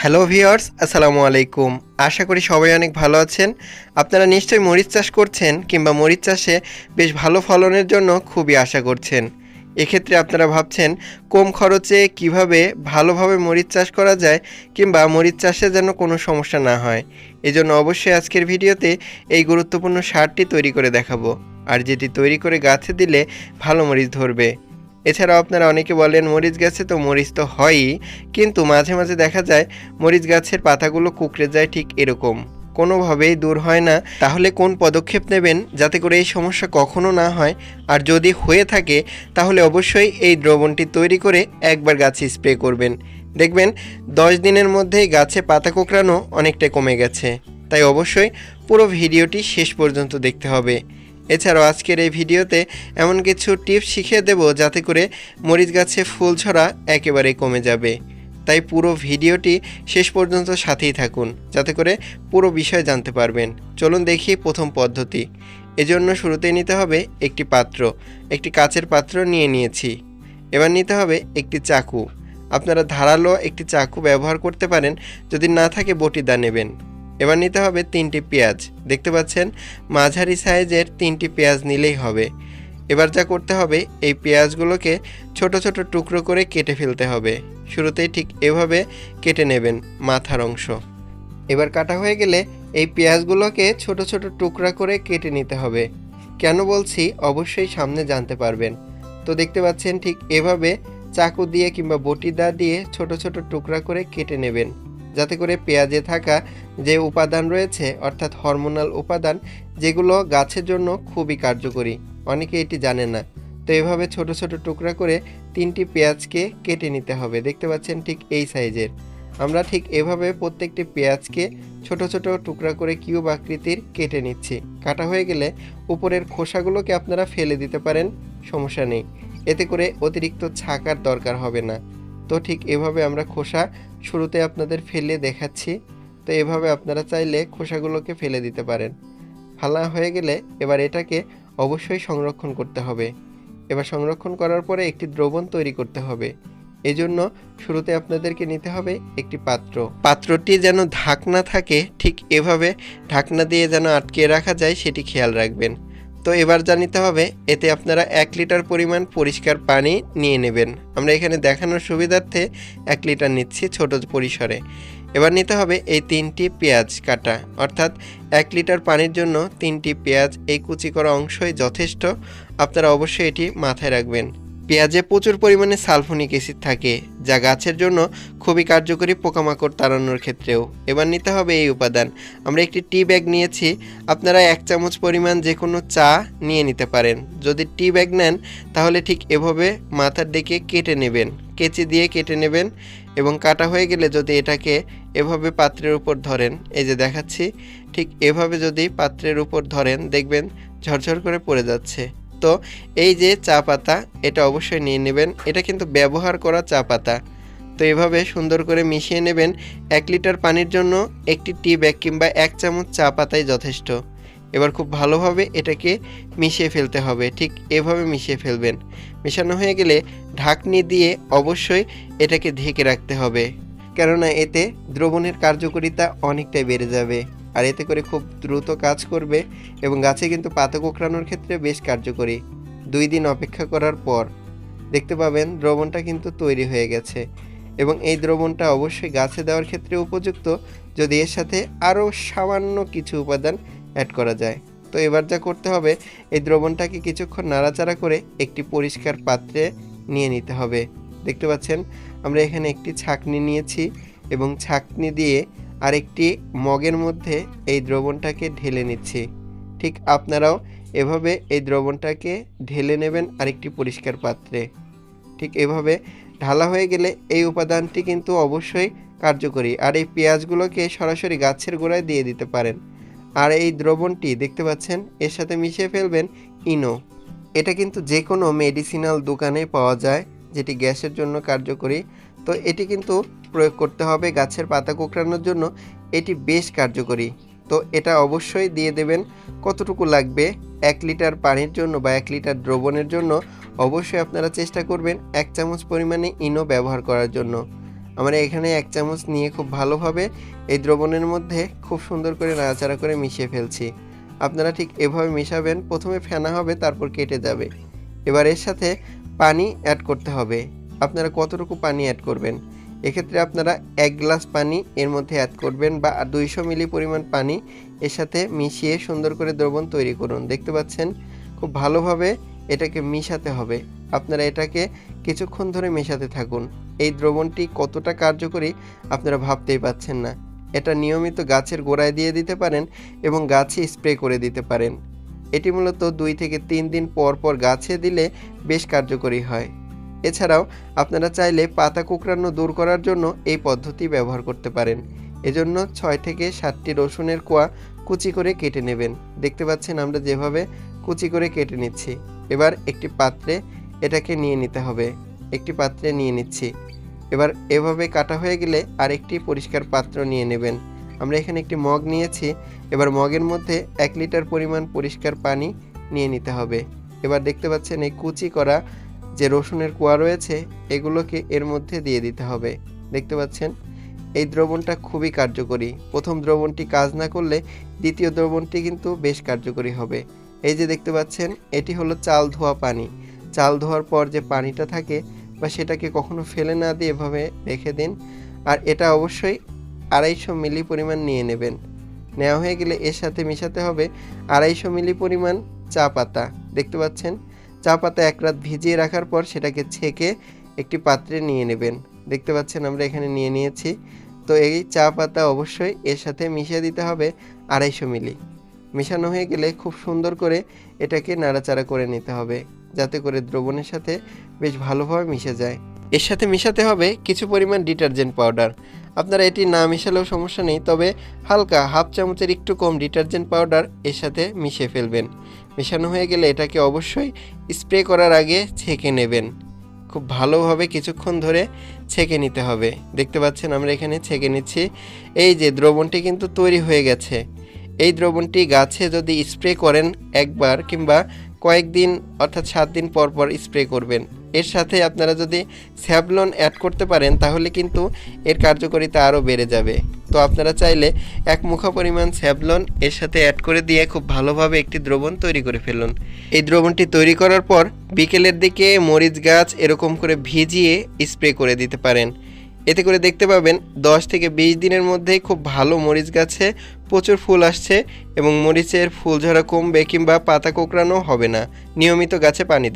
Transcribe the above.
Hello viewers আসসালামু আলাইকুম আশা করি সবাই অনেক ভালো আছেন। আপনারা নিশ্চয়ই মরিচ চাষ করছেন কিংবা মরিচ চাষে বেশ ভালো ফলনের জন্য খুবই আশা করছেন। এক্ষেত্রে আপনারা ভাবছেন, কম খরচে কীভাবে ভালোভাবে মরিচ চাষ করা যায় কিংবা মরিচ চাষে যেন কোনো সমস্যা না হয়? এজন্য অবশ্যই আজকের ভিডিওতে এই গুরুত্বপূর্ণ সারটি তৈরি করে দেখাবো। আর যেটি তৈরি করে গাছে দিলে ভালো মরিচ ধরবে। এছাড়াও আপনারা অনেকে বলেন, মরিচ গাছে তো মরিচ তো হয়ই, কিন্তু মাঝে মাঝে দেখা যায় মরিচ গাছের পাতাগুলো কুকড়ে যায় ঠিক এরকম। কোনোভাবেই দূর হয় না। তাহলে কোন পদক্ষেপ নেবেন যাতে করে এই সমস্যা কখনো না হয়? আর যদি হয়ে থাকে, তাহলে অবশ্যই এই দ্রবণটি তৈরি করে একবার গাছে স্প্রে করবেন। দেখবেন, দশ দিনের মধ্যেই গাছে পাতা কোঁকড়ানো অনেকটা কমে গেছে। তাই অবশ্যই পুরো ভিডিওটি শেষ পর্যন্ত দেখতে হবে। এছাড়াও আজকের এই ভিডিওতে এমন কিছু টিপস শিখিয়ে দেব যাতে করে মরিচ গাছে ফুল ছড়া একেবারে কমে যাবে। তাই পুরো ভিডিওটি শেষ পর্যন্ত সাথেই থাকুন, যাতে করে পুরো বিষয় জানতে পারবেন। চলুন দেখি প্রথম পদ্ধতি। এজন্য শুরুতেই নিতে হবে একটি পাত্র, একটি কাচের পাত্র নিয়ে নিয়েছি। এবার নিতে হবে একটি চাকু। আপনারা ধারালো একটি চাকু ব্যবহার করতে পারেন, যদি না থাকে বটিদা নেবেন। এবার নিতে হবে তিনটি পেঁয়াজ। দেখতে পাচ্ছেন, মাঝারি সাইজের তিনটি পেঁয়াজ নিলেই হবে। এবার যা করতে হবে, এই পেঁয়াজগুলোকে ছোট ছোট টুকরো করে কেটে ফেলতে হবে। শুরুতেই ঠিক এভাবে কেটে নেবেন মাথার অংশ। এবার কাটা হয়ে গেলে এই পেঁয়াজগুলোকে ছোট ছোট টুকরা করে কেটে নিতে হবে। কেন বলছি, অবশ্যই সামনে জানতে পারবেন। তো দেখতে পাচ্ছেন, ঠিক এভাবে চাকু দিয়ে কিংবা বটি দা দিয়ে ছোট ছোট টুকরা করে কেটে নেবেন। যাতে করে পেঁয়াজে থাকা যে উপাদান রয়েছে, অর্থাৎ হরমোনাল উপাদান, যেগুলো গাছের জন্য খুবই কার্যকরী। অনেকে এটি জানে না। তো এভাবে ছোট ছোট টুকরা করে তিনটি পেঁয়াজকে কেটে নিতে হবে। দেখতে পাচ্ছেন ঠিক এই সাইজের। আমরা ঠিক এভাবে প্রত্যেকটি পেঁয়াজকে ছোট ছোট টুকরা করে কিউব আকৃতির কেটে নিচ্ছি। কাটা হয়ে গেলে উপরের খোসাগুলোকে আপনারা ফেলে দিতে পারেন, সমস্যা নেই। এতে করে অতিরিক্ত ছাকার দরকার হবে না। তো ঠিক এভাবে আমরা খোসা শুরুতে আপনাদের ফেলে দেখাচ্ছি। তো এভাবে আপনারা চাইলে খোসাগুলোকে ফেলে দিতে পারেন। ফালা হয়ে গেলে এবার এটাকে অবশ্যই সংরক্ষণ করতে হবে। এবার সংরক্ষণ করার পরে একটি দ্রবণ তৈরি করতে হবে। এজন্য শুরুতে আপনাদেরকে নিতে হবে একটি পাত্র। পাত্রটি যেন ঢাকনা থাকে, ঠিক এভাবে ঢাকনা দিয়ে যেন আটকে রাখা যায়, সেটি খেয়াল রাখবেন। তো এবার যা নিতে হবে, এতে আপনারা এক লিটার পরিমাণ পরিষ্কার পানি নিয়ে নেবেন। আমরা এখানে দেখানোর সুবিধার্থে এক লিটার নিচ্ছি ছোট পরিসরে। এবার নিতে হবে এই তিনটি পেঁয়াজ কাটা। অর্থাৎ এক লিটার পানির জন্য তিনটি পেঁয়াজ এই কুচিকর অংশই যথেষ্ট। আপনারা অবশ্যই এটি মাথায় রাখবেন। পেঁয়াজে প্রচুর পরিমাণে সালফোনিক অ্যাসিড থাকে, যা গাছের জন্য খুবই কার্যকরী পোকামাকড় তাড়ানোর ক্ষেত্রেও। এবার নিতে হবে এই উপাদান। আমরা একটি টি ব্যাগ নিয়েছি, আপনারা এক চামচ পরিমাণ যে কোনো চা নিয়ে নিতে পারেন। যদি টি ব্যাগ নেন, তাহলে ঠিক এভাবে মাথার দিকে কেটে নেবেন, কেচি দিয়ে কেটে নেবেন এবং কাটা হয়ে গেলে যদি এটাকে এভাবে পাত্রের উপর ধরেন, এই যে দেখাচ্ছি, ঠিক এভাবে যদি পাত্রের উপর ধরেন, দেখবেন ঝরঝর করে পড়ে যাচ্ছে। তো এই যে চা পাতা, এটা অবশ্যই নিয়ে নেবেন। এটা কিন্তু ব্যবহার করা চা পাতা। তো এভাবে সুন্দর করে মিশিয়ে নেবেন। এক লিটার পানির জন্য একটি টি ব্যাগ কিংবা এক চামচ চা পাতাই যথেষ্ট। এবার খুব ভালোভাবে এটাকে মিশিয়ে ফেলতে হবে। ঠিক এভাবে মিশিয়ে ফেলবেন। মেশানো হয়ে গেলে ঢাকনি দিয়ে অবশ্যই এটাকে ঢেকে রাখতে হবে। কেননা এতে দ্রবণের কার্যকারিতা অনেকটাই বেড়ে যাবে। আর এতে করে খুব দ্রুত কাজ করবে এবং গাছে কিন্তু পাতা কোঁকড়ানোর ক্ষেত্রে বেশ কার্যকরী। দুই দিন অপেক্ষা করার পর দেখতে পাবেন দ্রবণটা কিন্তু তৈরি হয়ে গেছে এবং এই দ্রবণটা অবশ্যই গাছে দেওয়ার ক্ষেত্রে উপযুক্ত যদি এর সাথে আরও সামান্য কিছু উপাদান অ্যাড করা যায়। তো এবার যা করতে হবে, এই দ্রবণটাকে কিছুক্ষণ নাড়াচাড়া করে একটি পরিষ্কার পাত্রে নিয়ে নিতে হবে। দেখতে পাচ্ছেন, আমরা এখানে একটি ছাকনি নিয়েছি এবং ছাকনি দিয়ে আরেকটি মগের মধ্যে এই দ্রবণটাকে ঢেলে নিচ্ছি। ঠিক আপনারাও এভাবে এই দ্রবণটাকে ঢেলে নেবেন আরেকটি পরিষ্কার পাত্রে। ঠিক এভাবে ঢালা হয়ে গেলে এই উপাদানটি কিন্তু অবশ্যই কার্যকরী। আর এই পেঁয়াজগুলোকে সরাসরি গাছের গোড়ায় দিয়ে দিতে পারেন। আর এই দ্রবণটি দেখতে পাচ্ছেন, এর সাথে মিশিয়ে ফেলবেন ইনো। এটা কিন্তু যে কোনো মেডিসিনাল দোকানে পাওয়া যায়, যেটি গ্যাসের জন্য কার্যকরী। তো এটি কিন্তু প্রয়োগ করতে হবে গাছের পাতা কোঁকড়ানোর জন্য। এটি বেশ কার্যকরী। তো এটা অবশ্যই দিয়ে দেবেন। কতটুকু লাগবে? এক লিটার পানির জন্য বা এক লিটার দ্রবণের জন্য অবশ্যই আপনারা চেষ্টা করবেন এক চামচ পরিমাণে ইনো ব্যবহার করার জন্য। আমরা এখানে এক চামচ নিয়ে খুব ভালোভাবে এই দ্রবণের মধ্যে খুব সুন্দর করে নাড়াচাড়া করে মিশিয়ে ফেলছি। আপনারা ঠিক এভাবে মেশাবেন। প্রথমে ফেনা হবে, তারপর কেটে যাবে। এবার এর সাথে পানি অ্যাড করতে হবে। আপনারা কতটুকু পানি অ্যাড করবেন? এক্ষেত্রে আপনারা এক গ্লাস পানি এর মধ্যে অ্যাড করবেন বা দুইশো মিলি পরিমাণ পানি এর সাথে মিশিয়ে সুন্দর করে দ্রবণ তৈরি করুন। দেখতে পাচ্ছেন? খুব ভালোভাবে এটাকে মিশাতে হবে। আপনারা এটাকে কিছুক্ষণ ধরে মেশাতে থাকুন। এই দ্রবণটি কতটা কার্যকরী আপনারা ভাবতেই পাচ্ছেন না। এটা নিয়মিত গাছের গোড়ায় দিয়ে দিতে পারেন এবং গাছে স্প্রে করে দিতে পারেন। এটি মূলত দুই থেকে তিন দিন পর পর গাছে দিলে বেশ কার্যকরী হয়। এছাড়াও আপনারা চাইলে পাতা কুকরানো দূর করার জন্য এই পদ্ধতি ব্যবহার করতে পারেন। এজন্য ছয় থেকে সাতটি রসুনের কোয়া কুচি করে কেটে নেবেন। দেখতে পাচ্ছেন আমরা যেভাবে কুচি করে কেটে নিচ্ছি। এবার একটি পাত্রে এটাকে নিয়ে নিতে হবে। একটি পাত্রে নিয়ে নিচ্ছি। এবার এভাবে কাটা হয়ে গেলে আরেকটি পরিষ্কার পাত্র নিয়ে নেবেন। আমরা এখানে একটি মগ নিয়েছি। এবার মগের মধ্যে এক লিটার পরিমাণ পরিষ্কার পানি নিয়ে নিতে হবে। এবার দেখতে পাচ্ছেন এই কুচি করা যে রসুনের কোয়া রয়েছে, এগুলোকে এর মধ্যে দিয়ে দিতে হবে। দেখতে পাচ্ছেন? এই দ্রবণটা খুবই কার্যকরী। প্রথম দ্রবণটি কাজ না করলে দ্বিতীয় দ্রবণটি কিন্তু বেশ কার্যকরী হবে। এই যে দেখতে পাচ্ছেন, এটি হলো চাল ধোয়া পানি। চাল ধোয়ার পর যে পানিটা থাকে বা সেটাকে কখনো ফেলে না দিয়ে এভাবে রেখে দিন। আর এটা অবশ্যই আড়াইশো মিলি পরিমাণ নিয়ে নেবেন। নেওয়া হয়ে গেলে এর সাথে মেশাতে হবে আড়াইশো মিলি পরিমাণ চা পাতা। দেখতে পাচ্ছেন? চা পাতা এক রাত ভিজিয়ে রাখার পর সেটাকে ছেঁকে একটি পাত্রে নিয়ে নেবেন। দেখতে পাচ্ছেন আমরা এখানে নিয়ে নিয়েছি। তো এই চা পাতা অবশ্যই এর সাথে মিশিয়ে দিতে হবে আড়াইশো মিলি। মেশানো হয়ে গেলে খুব সুন্দর করে এটাকে নাড়াচাড়া করে নিতে হবে, যাতে করে দ্রবণের সাথে বেশ ভালোভাবে মিশে যায়। এর সাথে মিশাতে হবে কিছু পরিমাণ ডিটারজেন্ট পাউডার। আপনারা এটি না মিশালেও সমস্যা নেই, তবে হালকা হাফ চামচের একটু কম ডিটারজেন্ট পাউডার এর সাথে মিশিয়ে ফেলবেন। মেশানো হয়ে গেলে এটাকে অবশ্যই স্প্রে করার আগে ছেঁকে নেবেন। খুব ভালোভাবে কিছুক্ষণ ধরে ছেঁকে নিতে হবে। দেখতে পাচ্ছেন আমরা এখানে ছেঁকে নিচ্ছি। এই যে দ্রবণটি কিন্তু তৈরি হয়ে গেছে। এই দ্রবণটি গাছে যদি স্প্রে করেন একবার কিংবা কয়েকদিন অর্থাৎ সাত দিন পর পর স্প্রে করবেন। এর সাথে আপনারা যদি স্যাভলন অ্যাড করতে পারেন, তাহলে কিন্তু এর কার্যকারিতা আরও বেড়ে যাবে। তো আপনারা চাইলে এক মুখা পরিমাণ স্যাভলন এর সাথে অ্যাড করে দিয়ে খুব ভালোভাবে একটি দ্রবণ তৈরি করে ফেলুন। এই দ্রবণটি তৈরি করার পর বিকেলের দিকে মরিচ গাছ এরকম করে ভিজিয়ে স্প্রে করে দিতে পারেন। এতে করে দেখতে পাবেন দশ থেকে বিশ দিনের মধ্যেই খুব ভালো মরিচ গাছে প্রচুর ফুল আসছে এবং মরিচের ফুল ঝরা কমবে কিংবা পাতা কোঁকড়ানো হবে না। নিয়মিত গাছে পানি